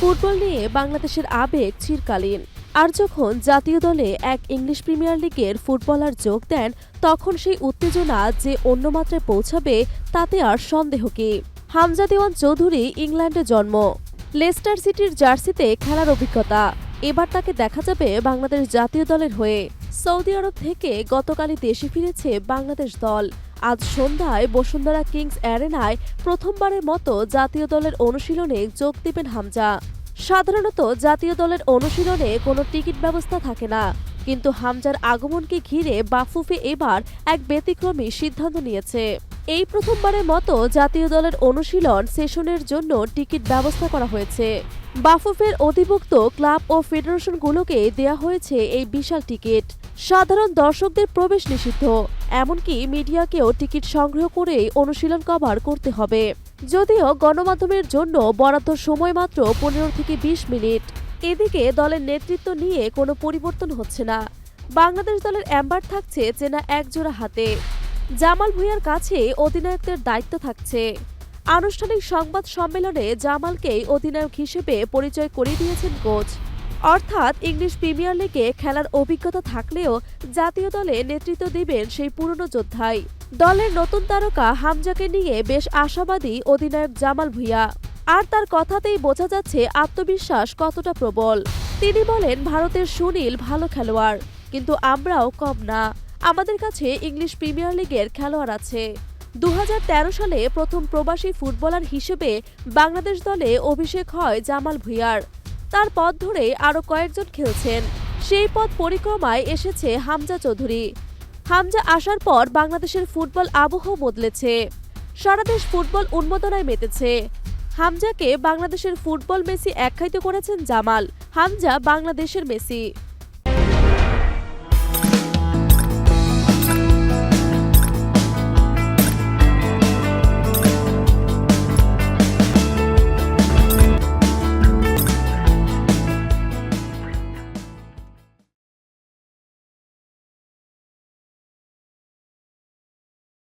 Football নিয়ে বাংলাদেশের আবেগ চিরকালীন। আর যখন জাতীয় দলে এক ইংলিশ প্রিমিয়ার লিগের ফুটবলার যোগ দেন, তখন সেই উত্তেজনা যে অন্য মাত্রায় পৌঁছাবে, তাতে আর সন্দেহ কি? হামজা দেওয়ান চৌধুরী, ইংল্যান্ডে জন্ম। লেস্টার সিটির জার্সিতে খেলার অভিজ্ঞতা। এবার তাকে দেখা যাবে বাংলাদেশ জাতীয় দলের হয়ে। সৌদি আরব থেকে গতকালই দেশে ফিরেছে বাংলাদেশ দল। আজ সন্ধ্যায় বসুন্ধরা কিংস অ্যারেনায় প্রথমবারের মতো জাতীয় দলের অনুশীলনে যোগ দেবেন হামজা। সাধারণত জাতীয় দলের অনুশীলনে কোনো টিকিট ব্যবস্থা থাকে না, কিন্তু হামজার আগমনকে ঘিরে বাফুফে এবার এক ব্যতিক্রমী সিদ্ধান্ত নিয়েছে। এই প্রথমবারের মতো জাতীয় দলের অনুশীলন সেশনের জন্য টিকিট ব্যবস্থা করা হয়েছে। বাফুফের অধিভুক্ত ক্লাব ও ফেডারেশনগুলোকে দেয়া হয়েছে এই বিশাল টিকিট। সাধারণ দর্শকদের প্রবেশ নিষিদ্ধ। এমনকি মিডিয়াকেও টিকিট সংগ্রহ করেই অনুশীলন কভার করতে হবে। যদিও গণমাধ্যমের জন্য বরাদ্দ সময় মাত্র পনেরো থেকে বিশ মিনিট। এদিকে দলের নেতৃত্ব নিয়ে কোনো পরিবর্তন হচ্ছে না। বাংলাদেশ দলের অ্যাম্বার থাকছে চেনা একজোড়া হাতে। জামাল ভুঁইয়ার কাছে অধিনায়কদের দায়িত্ব থাকছে। আনুষ্ঠানিক সংবাদ সম্মেলনে জামালকেই অধিনায়ক হিসেবে পরিচয় করিয়ে দিয়েছেন কোচ। অর্থাৎ ইংলিশ প্রিমিয়ার লিগে খেলার অভিজ্ঞতা থাকলেও জাতীয় দলে নেতৃত্ব দিবেন সেই পুরনো যোদ্ধাই। দলের নতুন তারকা হামজাকে নিয়ে বেশ আশাবাদী অধিনায়ক জামাল ভুঁইয়া। আর তার কথাতেই বোঝা যাচ্ছে আত্মবিশ্বাস কতটা প্রবল। তিনি বলেন, ভারতের সুনীল ভালো খেলোয়াড়, কিন্তু আমরাও কম না। আমাদের কাছে ইংলিশ প্রিমিয়ার লিগের খেলোয়াড় আছে। দু হাজার তেরো সালে প্রথম প্রবাসী ফুটবলার হিসেবে বাংলাদেশ দলে অভিষেক হয় জামাল ভুঁইয়ার। তার পথ ধরে আরও কয়েকজন খেলছেন। সেই পথ পরিক্রমায় এসেছে হামজা চৌধুরী। হামজা আসার পর বাংলাদেশের ফুটবল আবহ বদলেছে। সারা দেশ ফুটবল উন্মোদনায় মেতেছে। হামজাকে বাংলাদেশের ফুটবল মেসি আখ্যায়িত করেছেন জামাল, হামজা বাংলাদেশের মেসি।